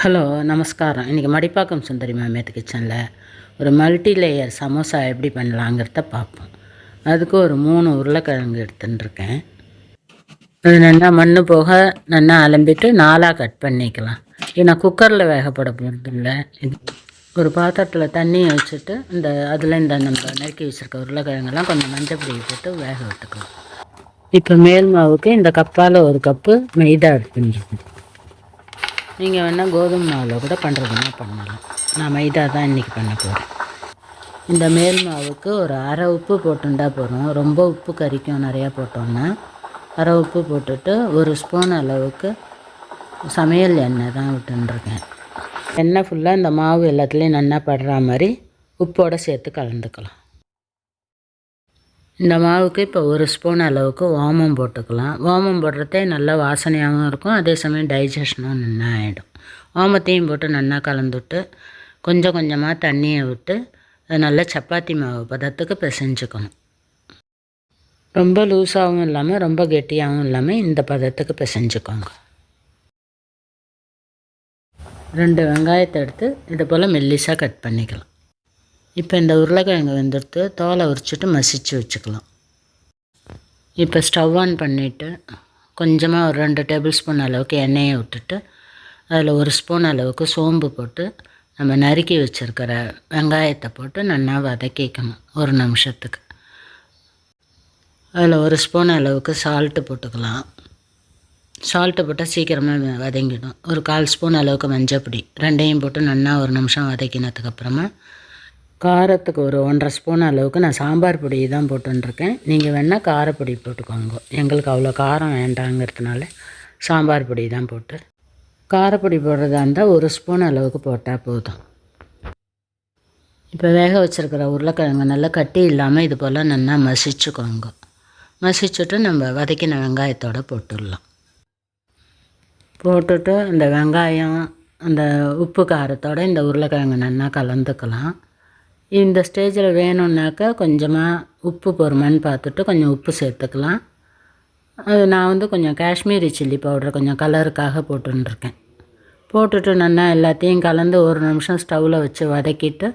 Hello நமஸ்காரம். இன்றைக்கி மடிப்பாக்கம் சுந்தரி மேமேத் கிச்சனில்? ஒரு மல்டி லேயர் சமோசா எப்படி பண்ணலாங்கிறத பார்ப்போம். அதுக்கு ஒரு மூணு உருளைக்கிழங்கு எடுத்துட்டுருக்கேன். அது நல்லா மண் போக நல்லா அலம்பிட்டு நாலாக கட் பண்ணிக்கலாம். ஏன்னா குக்கரில் வேகப்பட போகிறதில்ல இது ஒரு பாத்திரத்தில் தண்ணியை வச்சுட்டு இந்த அதில் இந்த நம்ம நறுக்கி வச்சுருக்க உருளைக்கிழங்கெல்லாம் கொஞ்சம் மஞ்சள் பொடி போட்டு வேக விட்டுக்கலாம் இப்போ மேல் மாவுக்கு இந்த கப்பால் ஒரு கப்பு மைதா எடுத்துருக்கேன் நீங்கள் வேணால் கோதுமை மாவில் கூட பண்ணுறதுன்னா பண்ணலாம். நான் மைதா தான் இன்றைக்கி பண்ண போகிறேன் இந்த மேல் மாவுக்கு ஒரு அரை உப்பு போட்டுண்டா போதும். ரொம்ப உப்பு கறிக்கும் நிறையா போட்டோம்னா அரை உப்பு போட்டுட்டு ஒரு ஸ்பூன் அளவுக்கு சமையல் எண்ணெய் தான் விட்டுருக்கேன் எண்ணெய் ஃபுல்லாக இந்த மாவு எல்லாத்துலேயும் நல்லா படுற மாதிரி உப்போடு சேர்த்து கலந்துக்கலாம். இந்த மாவுக்கு இப்போ ஒரு ஸ்பூன் அளவுக்கு ஓமம் போட்டுக்கலாம். ஓமம் போடுறதே நல்லா வாசனையாகவும் இருக்கும். அதே சமயம் டைஜஷனும் நல்லா ஆகிடும் ஓமத்தையும் போட்டு நல்லா கலந்துட்டு கொஞ்சம் கொஞ்சமாக தண்ணியை விட்டு அது நல்லா சப்பாத்தி மாவு பதத்துக்கு பிசைஞ்சுக்கணும். ரொம்ப லூஸாகவும் இல்லாமல் ரொம்ப கெட்டியாகவும் இல்லாமல் இந்த பதத்துக்கு பிசைஞ்சுக்கோங்க. ரெண்டு வெங்காயத்தை எடுத்து இது போல் மெல்லிஸாக கட் பண்ணிக்கலாம். இப்போ இந்த உருளைக்கிழங்கு வெந்துடுத்து தோலை உரிச்சிட்டு மசிச்சு வச்சுக்கலாம். இப்போ ஸ்டவ் ஆன் பண்ணிவிட்டு கொஞ்சமாக ஒரு ரெண்டு டேபிள் ஸ்பூன் அளவுக்கு எண்ணெயை விட்டுட்டு அதில் ஒரு ஸ்பூன் அளவுக்கு சோம்பு போட்டு நம்ம நறுக்கி வச்சுருக்கிற வெங்காயத்தை போட்டு நல்லா வதக்கிக்கணும் ஒரு நிமிஷத்துக்கு. அதில் ஒரு ஸ்பூன் அளவுக்கு சால்ட்டு போட்டுக்கலாம். சால்ட்டு போட்டால் சீக்கிரமாக வதங்கிடும். ஒரு கால் ஸ்பூன் அளவுக்கு மஞ்சப்பொடி ரெண்டையும் போட்டு நல்லா ஒரு நிமிஷம் வதக்கினதுக்கப்புறமா காரத்துக்கு ஒரு ஒன்றரை ஸ்பூன் அளவுக்கு நான் சாம்பார் பொடி தான் போட்டுருக்கேன் நீங்கள் வேணால் காரப்பொடி போட்டுக்கோங்க. எங்களுக்கு அவ்வளோ காரம் வேண்டாங்கிறதுனால சாம்பார் பொடி தான் போட்டு. காரப்பொடி போடுறதா இருந்தால் ஒரு ஸ்பூன் அளவுக்கு போட்டால் போதும். இப்போ வேக வச்சுருக்கிற உருளைக்கிழங்கு நல்லா கட்டி இல்லாமல் இது போல் நல்லா மசிச்சுக்கோங்க. மசிச்சுட்டு நம்ம வதக்கின வெங்காயத்தோடு போட்டுடலாம். போட்டுட்டு இந்த வெங்காயம் அந்த உப்பு காரத்தோடு இந்த உருளைக்கிழங்கு நல்லா கலந்துக்கலாம். இந்த ஸ்டேஜில் வேணும்னாக்கா கொஞ்சமாக உப்பு பொறுமான்னு பார்த்துட்டு கொஞ்சம் உப்பு சேர்த்துக்கலாம். அது நான் வந்து கொஞ்சம் காஷ்மீரி சில்லி பவுடர் கொஞ்சம் கலருக்காக போட்டுருக்கேன் போட்டுட்டு நல்லா எல்லாத்தையும் கலந்து ஒரு நிமிஷம் ஸ்டவ்வில் வச்சு வதக்கிட்டு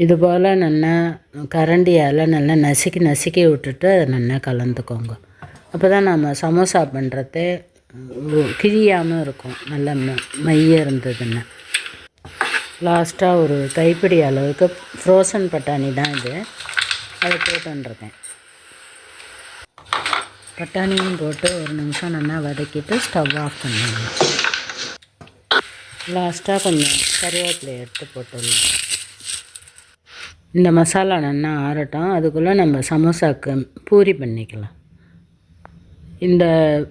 இது போல் நல்லா கரண்டியால் நல்லா நசுக்கி நசுக்கி விட்டுட்டு அதை நல்லா கலந்துக்கோங்க. அப்போ தான் நம்ம சமோசா பண்ணுறது கிழியாமல் இருக்கும். நல்லா மைய இருந்ததுன்னா. லாஸ்ட்டாக ஒரு கைப்பிடி அளவுக்கு ஃப்ரோசன் பட்டாணி தான் இது. அதை போட்டுருக்கேன் பட்டாணியும் போட்டு ஒரு நிமிஷம் நல்லா வதக்கிட்டு ஸ்டவ் ஆஃப் பண்ணிடலாம். லாஸ்ட்டாக கொஞ்சம் கருவேப்பிலை எடுத்து போட்டுடலாம். இந்த மசாலா நல்லா ஆறட்டும். அதுக்குள்ளே நம்ம சமோசாக்கு பூரி பண்ணிக்கலாம். இந்த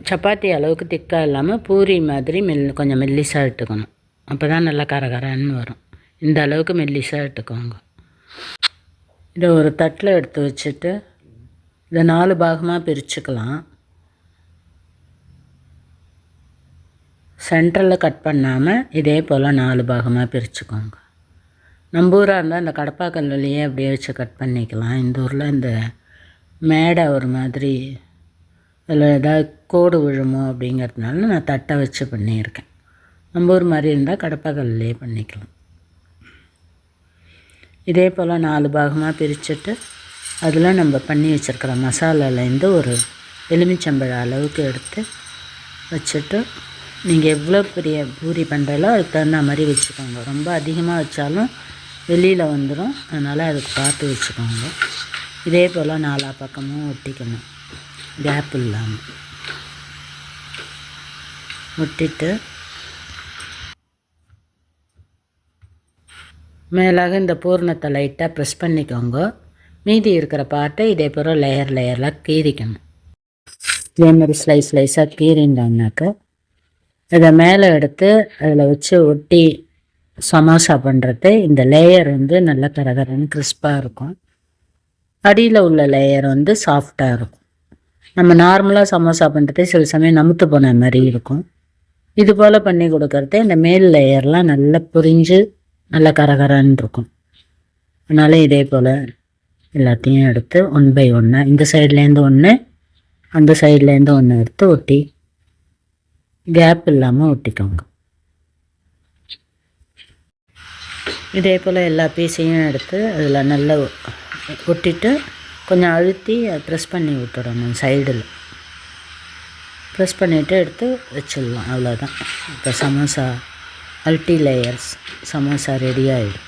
சப்பாத்தி அளவுக்கு திக்காக இல்லாமல் பூரி மாதிரி மெல் கொஞ்சம் மெல்லிசாக எடுத்துக்கணும். அப்போ தான் நல்லா கரகரன்னு வரும். இந்த அளவுக்கு மெல்லிசாக எடுத்துக்கோங்க. இதை ஒரு தட்டில் எடுத்து வச்சுட்டு இதை நாலு பாகமாக பிரிச்சுக்கலாம். சென்டரில் கட் பண்ணாமல் இதே போல் நாலு பாகமாக பிரிச்சுக்கோங்க. நம்ம ஊராக இருந்தால் இந்த கடப்பாக்கல்லையே அப்படியே வச்சு கட் பண்ணிக்கலாம். இந்த ஊரில் இந்த மேடை ஒரு மாதிரி அதில் ஏதாவது கோடு விழுமோ அப்படிங்கிறதுனால நான் தட்டை வச்சு பண்ணியிருக்கேன். நம்ம ஊர் மாதிரி இருந்தால் கடப்பாக்கல்லே பண்ணிக்கலாம். இதே போல் நாலு பாகமாக பிரிச்சுட்டு அதில் நம்ம பண்ணி வச்சுருக்கிற மசாலாலேருந்து ஒரு எலுமிச்சம்பழ அளவுக்கு எடுத்து வச்சுட்டு நீங்கள் எவ்வளோ பெரிய பூரி பண்ணுறீங்களோ அதுக்கு தகுந்த மாதிரி வச்சுக்கோங்க. ரொம்ப அதிகமாக வச்சாலும் வெளியில் வந்துடும் அதனால் அதுக்கு பார்த்து வச்சுக்கோங்க. இதே போல் நாலா பக்கமும் ஒட்டிக்கணும். கேப் இல்லாமல் ஒட்டிட்டு மேலாக இந்த பூர்ணத்தை லைட்டாக ப்ரெஸ் பண்ணிக்கோங்க. மீதி இருக்கிற பார்ட்டை இதே போல் லேயர் லேயரெலாம் கீறிக்கணும். இதே மாதிரி ஸ்லைஸ் ஸ்லைஸாக கீறிண்டோம்னாக்க இதை மேலே எடுத்து அதில் வச்சு ஒட்டி சமோசா பண்ணுறது இந்த லேயர் வந்து நல்லா கரகரன்னு கிறிஸ்பாக இருக்கும். அடியில் உள்ள லேயர் வந்து சாஃப்டாக இருக்கும். நம்ம நார்மலாக சமோசா பண்ணுறது சில சமயம் நமுத்து போன மாதிரி இருக்கும். இது போல் பண்ணி கொடுக்கறது இந்த மேல் லேயர்லாம் நல்லா புரிஞ்சு நல்லா கரகரன்னு இருக்கும். அதனால் இதே போல் எல்லாத்தையும் எடுத்து ஒன் பை ஒன்று இந்த சைட்லேருந்து ஒன்று அந்த சைட்லேருந்து ஒன்று எடுத்து ஒட்டி கேப் இல்லாமல் ஒட்டிக்கோங்க. இதே போல் எல்லா பீஸையும் எடுத்து அதில் நல்லா ஒட்டிட்டு கொஞ்சம் அழுத்தி ப்ரெஸ் பண்ணி விட்டுடணும் சைடில் ப்ரெஸ் பண்ணிவிட்டு எடுத்து வச்சிடலாம் அவ்வளோதான் இப்போ சமோசா அல்டி லேயர்ஸ் சமோசா ரெடி ஆகிடுது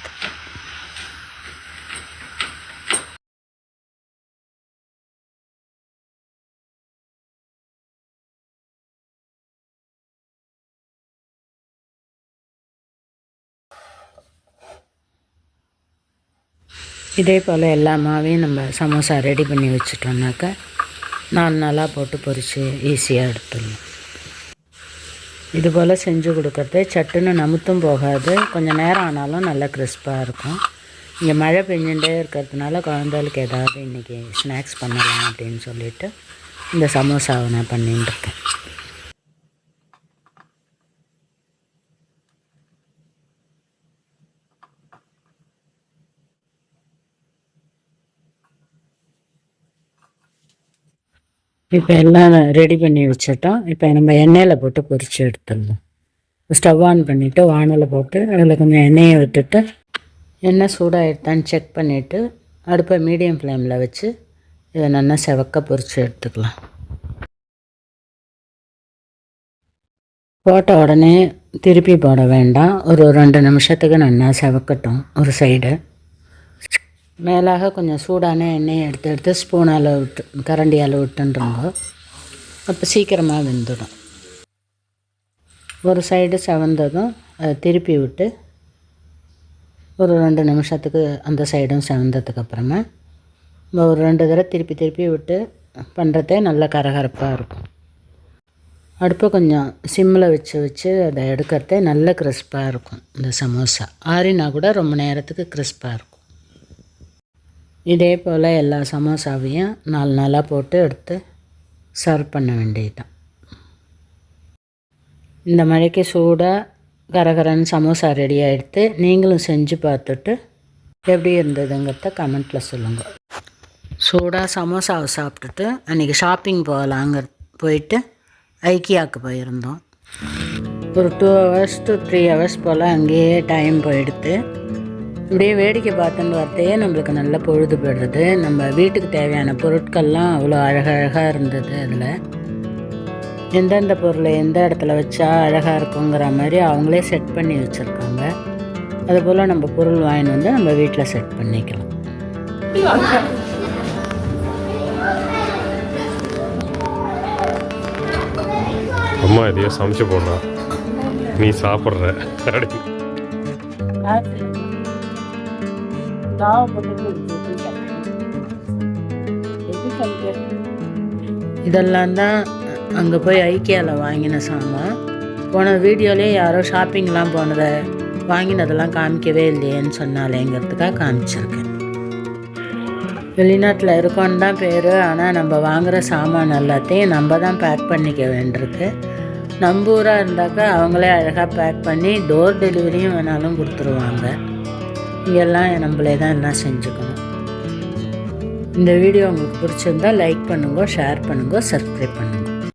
இதே போல் எல்லா மாவையும் நம்ம சமோசா ரெடி பண்ணி வச்சிட்டோம்னாக்கா நாலு நாளாக போட்டு பொரித்து ஈஸியாக எடுத்துடணும் இது போல் செஞ்சு கொடுக்குறது. சட்டுன்னு நமுத்தும் போகாது. கொஞ்சம் நேரம் ஆனாலும் நல்லா கிறிஸ்பாக இருக்கும். இங்கே மழை பெஞ்சுட்டே இருக்கிறதுனால குழந்தைகளுக்கு ஏதாவது இன்றைக்கி ஸ்நாக்ஸ் பண்ணலாம் அப்படின்னு சொல்லிட்டு இந்த சமோசாவை நான் பண்ணிட்டுருக்கேன் இப்போ எல்லாம் ரெடி பண்ணி வச்சிட்டோம். இப்போ நம்ம எண்ணெயில் போட்டு பொரித்து எடுத்துடலாம் ஸ்டவ் ஆன் பண்ணிவிட்டு வானலை போட்டு அதில் கொஞ்சம் எண்ணெயை விட்டுட்டு எண்ணெய் சூடாகிடுதான்னு செக் பண்ணிவிட்டு அடுப்பை மீடியம் ஃப்ளேமில் வச்சு இதை நல்லா செவக்க பொரித்து எடுத்துக்கலாம். போட்ட உடனே திருப்பி போட வேண்டாம். ஒரு ரெண்டு நிமிஷத்துக்கு நல்லா செவக்கட்டும் ஒரு சைடு மேலாக கொஞ்சம் சூடான எண்ணெயை எடுத்து எடுத்து ஸ்பூனால் விட்டு கரண்டியால் விட்டுன்றோங்க. அப்போ சீக்கிரமாக வெந்துடும். ஒரு சைடு செவந்ததும் அதை திருப்பி விட்டு ஒரு ரெண்டு நிமிஷத்துக்கு அந்த சைடும் செவந்ததுக்கு அப்புறமா நம்ம ஒரு ரெண்டு தடவை திருப்பி திருப்பி விட்டு பண்ணுறதே நல்ல கரகரப்பாக இருக்கும். அடுப்பை கொஞ்சம் சிம்மில் வச்சு வச்சு அதை எடுக்கிறதே நல்ல கிறிஸ்பாக இருக்கும் இந்த சமோசா. ஆறினா கூட ரொம்ப நேரத்துக்கு கிறிஸ்பாக இருக்கும். இதே போல் எல்லா சமோசாவையும் நாலு நாளாக போட்டு எடுத்து சர்வ் பண்ண வேண்டியதுதான். இந்த மழைக்கு சூடாக கரகரன்னு சமோசா ரெடி ஆகிடுத்து நீங்களும் செஞ்சு பார்த்துட்டு எப்படி இருந்ததுங்கிறத கமெண்ட்டில் சொல்லுங்கள் சூடாக சமோசாவை சாப்பிட்டுட்டு அன்றைக்கி ஷாப்பிங் போகலாங்க போயிட்டு ஐக்கியாவுக்கு போயிருந்தோம். ஒரு two hours to three hours போல் அங்கேயே டைம் போயிடுது இப்படியே வேடிக்கை பார்த்துட்டு வரத்தையே நம்மளுக்கு நல்ல பொழுது போயிடுறது நம்ம வீட்டுக்கு தேவையான பொருட்கள்லாம் அவ்வளோ அழகழகாக இருந்தது அதில். எந்தெந்த பொருளை எந்த இடத்துல வச்சா அழகாக இருக்குங்கிற மாதிரி அவங்களே செட் பண்ணி வச்சுருக்காங்க. அதுபோல் நம்ம பொருள் வாங்கிட்டு வந்து நம்ம வீட்டில் செட் பண்ணிக்கலாம். அம்மா எதையோ சமைச்சு போடுறா. நீ சாப்பிட்ற. இதெல்லாம் தான் அங்கே போய் ஐக்கியாவில் வாங்கின சாமான் போன வீடியோலேயே யாரோ ஷாப்பிங்லாம் போனதை வாங்கினதெல்லாம் காமிக்கவே இல்லையேன்னு சொன்னாலேங்கிறதுக்காக காமிச்சிருக்கேன். வெளிநாட்டில் இருக்கோன்னு தான் பேர் ஆனால் நம்ம வாங்குகிற சாமான் எல்லாத்தையும் நம்ம தான் பேக் பண்ணிக்க வேண்டியிருக்கு. நம்ம ஊராக இருந்தாக்கா அவங்களே அழகாக பேக் பண்ணி டோர் டெலிவரியும் வேணாலும் கொடுத்துருவாங்க. இங்கெல்லாம் நம்மளே தான் எல்லாம் செஞ்சுக்கணும். இந்த வீடியோ உங்களுக்கு பிடிச்சிருந்தா லைக் பண்ணுங்க ஷேர் பண்ணுங்க சப்ஸ்கிரைப் பண்ணுங்க.